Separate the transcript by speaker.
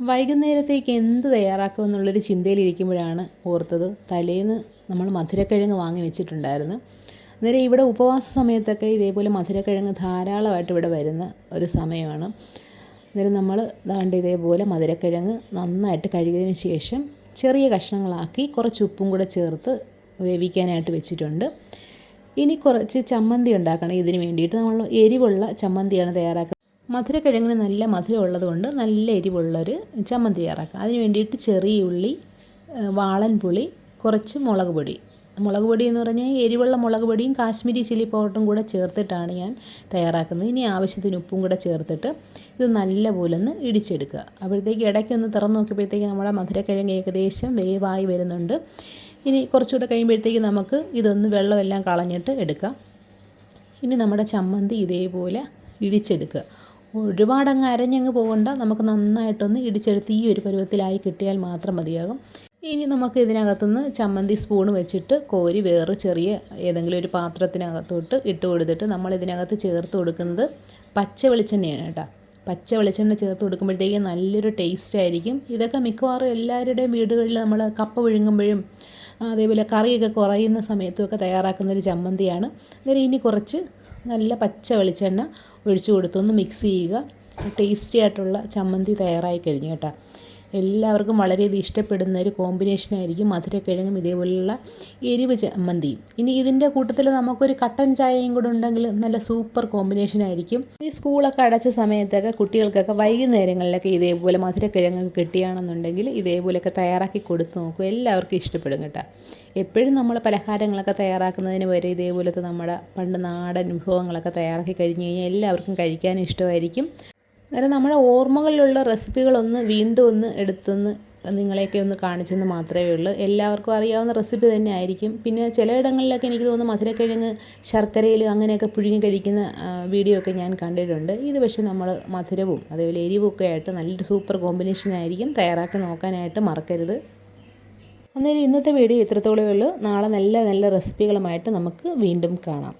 Speaker 1: വൈകുന്നേരത്തേക്ക് എന്ത് തയ്യാറാക്കും എന്നുള്ളൊരു ചിന്തയിലിരിക്കുമ്പോഴാണ് ഓർത്തത്. തലേന്ന് നമ്മൾ മധുരക്കിഴങ്ങ് വാങ്ങി വെച്ചിട്ടുണ്ടായിരുന്നു. അന്നേരം ഇവിടെ ഉപവാസ സമയത്തൊക്കെ ഇതേപോലെ മധുരക്കിഴങ്ങ് ധാരാളമായിട്ട് ഇവിടെ വരുന്ന ഒരു സമയമാണ്. അന്നേരം നമ്മൾ ദാണ്ട് ഇതേപോലെ മധുരക്കിഴങ്ങ് നന്നായിട്ട് കഴുകിയതിന് ശേഷം ചെറിയ കഷ്ണങ്ങളാക്കി കുറച്ച് ഉപ്പും കൂടെ ചേർത്ത് വേവിക്കാനായിട്ട് വെച്ചിട്ടുണ്ട്. ഇനി കുറച്ച് ചമ്മന്തി ഉണ്ടാക്കണം. ഇതിന് വേണ്ടിയിട്ട് നമ്മൾ എരിവുള്ള ചമ്മന്തിയാണ് തയ്യാറാക്കുന്നത്. മധുരക്കിഴങ്ങിന് നല്ല മധുരം ഉള്ളത് കൊണ്ട് നല്ല എരിവുള്ളൊരു ചമ്മന്തി തയ്യാറാക്കുക അതിന് വേണ്ടിയിട്ട് ചെറിയ ഉള്ളി വാളൻ പുളി കുറച്ച് മുളക് പൊടി. മുളക് പൊടി എന്ന് പറഞ്ഞാൽ എരിവുള്ള മുളക് പൊടിയും കാശ്മീരി ചില്ലി പൗഡറും കൂടെ ചേർത്തിട്ടാണ് ഞാൻ തയ്യാറാക്കുന്നത്. ഇനി ആവശ്യത്തിന് ഉപ്പും കൂടെ ചേർത്തിട്ട് ഇത് നല്ലപോലെ ഒന്ന് ഇടിച്ചെടുക്കുക. അപ്പോഴത്തേക്ക് ഇടയ്ക്കൊന്ന് തുറന്ന് നോക്കിയപ്പോഴത്തേക്ക് നമ്മുടെ മധുരക്കിഴങ്ങ് ഏകദേശം വേവായി വരുന്നുണ്ട്. ഇനി കുറച്ചുകൂടെ കഴിയുമ്പോഴത്തേക്ക് നമുക്ക് ഇതൊന്ന് വെള്ളമെല്ലാം കളഞ്ഞിട്ട് എടുക്കാം. ഇനി നമ്മുടെ ചമ്മന്തി ഇതേപോലെ ഇടിച്ചെടുക്കുക. ഒരുപാടങ്ങ് അരഞ്ഞങ്ങ് പോകണ്ട. നമുക്ക് നന്നായിട്ടൊന്ന് ഇടിച്ചെടുത്ത് ഈ ഒരു പരുവത്തിലായി കിട്ടിയാൽ മാത്രം മതിയാകും. ഇനി നമുക്ക് ഇതിനകത്തുനിന്ന് ചമ്മന്തി സ്പൂൺ വെച്ചിട്ട് കോരി വേറെ ചെറിയ ഏതെങ്കിലും ഒരു പാത്രത്തിനകത്തോട്ട് ഇട്ട് കൊടുത്തിട്ട് നമ്മൾ ഇതിനകത്ത് ചേർത്ത് കൊടുക്കുന്നത് പച്ച വെളിച്ചെണ്ണയാണ് കേട്ടോ. പച്ച വെളിച്ചെണ്ണ ചേർത്ത് കൊടുക്കുമ്പോഴത്തേക്ക് നല്ലൊരു ടേസ്റ്റ് ആയിരിക്കും. ഇതൊക്കെ മിക്കവാറും എല്ലാവരുടെയും വീടുകളിൽ നമ്മൾ കപ്പ വിഴുങ്ങുമ്പോഴും അതേപോലെ കറിയൊക്കെ കുറയുന്ന സമയത്തുമൊക്കെ തയ്യാറാക്കുന്ന ഒരു ചമ്മന്തിയാണ്. അന്നേരം ഇനി കുറച്ച് നല്ല പച്ച വെളിച്ചെണ്ണ ഒഴിച്ചു കൊടുത്തൊന്ന് മിക്സ് ചെയ്യുക. ടേസ്റ്റി ആയിട്ടുള്ള ചമ്മന്തി തയ്യാറായി കഴിഞ്ഞു കേട്ടോ. എല്ലാവർക്കും വളരെയധികം ഇഷ്ടപ്പെടുന്ന ഒരു കോമ്പിനേഷൻ കോമ്പിനേഷനായിരിക്കും മധുരക്കിഴങ്ങും ഇതേപോലുള്ള എരിവ് ചമ്മന്തിയും ഇനി ഇതിന്റെ കൂട്ടത്തിൽ നമുക്കൊരു കട്ടൻ ചായയും കൂടെ ഉണ്ടെങ്കിൽ നല്ല സൂപ്പർ കോമ്പിനേഷനായിരിക്കും ഈ സ്കൂളൊക്കെ അടച്ച സമയത്തൊക്കെ കുട്ടികൾക്കൊക്കെ വൈകുന്നേരങ്ങളിലൊക്കെ ഇതേപോലെ മധുരക്കിഴങ്ങൊക്കെ കിട്ടിയാണെന്നുണ്ടെങ്കിൽ ഇതേപോലെയൊക്കെ തയ്യാറാക്കി കൊടുത്തു നോക്കും. എല്ലാവർക്കും ഇഷ്ടപ്പെടും കേട്ടോ. എപ്പോഴും നമ്മൾ പലഹാരങ്ങളൊക്കെ തയ്യാറാക്കുന്നതിന് വരെ ഇതേപോലത്തെ നമ്മുടെ പണ്ട് നാടൻ വിഭവങ്ങളൊക്കെ തയ്യാറാക്കി കഴിഞ്ഞ് കഴിഞ്ഞാൽ എല്ലാവർക്കും കഴിക്കാനും ഇഷ്ടമായിരിക്കും. അന്നേരം നമ്മുടെ ഓർമ്മകളിലുള്ള റെസിപ്പികളൊന്ന് വീണ്ടും ഒന്ന് എടുത്തൊന്ന് നിങ്ങളെയൊക്കെ ഒന്ന് കാണിച്ചെന്ന് മാത്രമേ ഉള്ളൂ. എല്ലാവർക്കും അറിയാവുന്ന റെസിപ്പി തന്നെ ആയിരിക്കും പിന്നെ ചിലയിടങ്ങളിലൊക്കെ എനിക്ക് തോന്നുന്നു മധുരക്കിഴങ്ങ് ശർക്കരയിൽ അങ്ങനെയൊക്കെ പുഴുങ്ങി കഴിക്കുന്ന വീഡിയോ ഒക്കെ ഞാൻ കണ്ടിട്ടുണ്ട്. ഇത് പക്ഷേ നമ്മൾ മധുരവും അതേപോലെ എരിവും ഒക്കെ ആയിട്ട് നല്ലൊരു സൂപ്പർ കോമ്പിനേഷൻ ആയിരിക്കും. തയ്യാറാക്കി നോക്കാനായിട്ട് മറക്കരുത്. അന്നേരം ഇന്നത്തെ വീഡിയോ ഇത്രത്തോളമേ ഉള്ളൂ. നാളെ നല്ല നല്ല റെസിപ്പികളുമായിട്ട് നമുക്ക് വീണ്ടും കാണാം.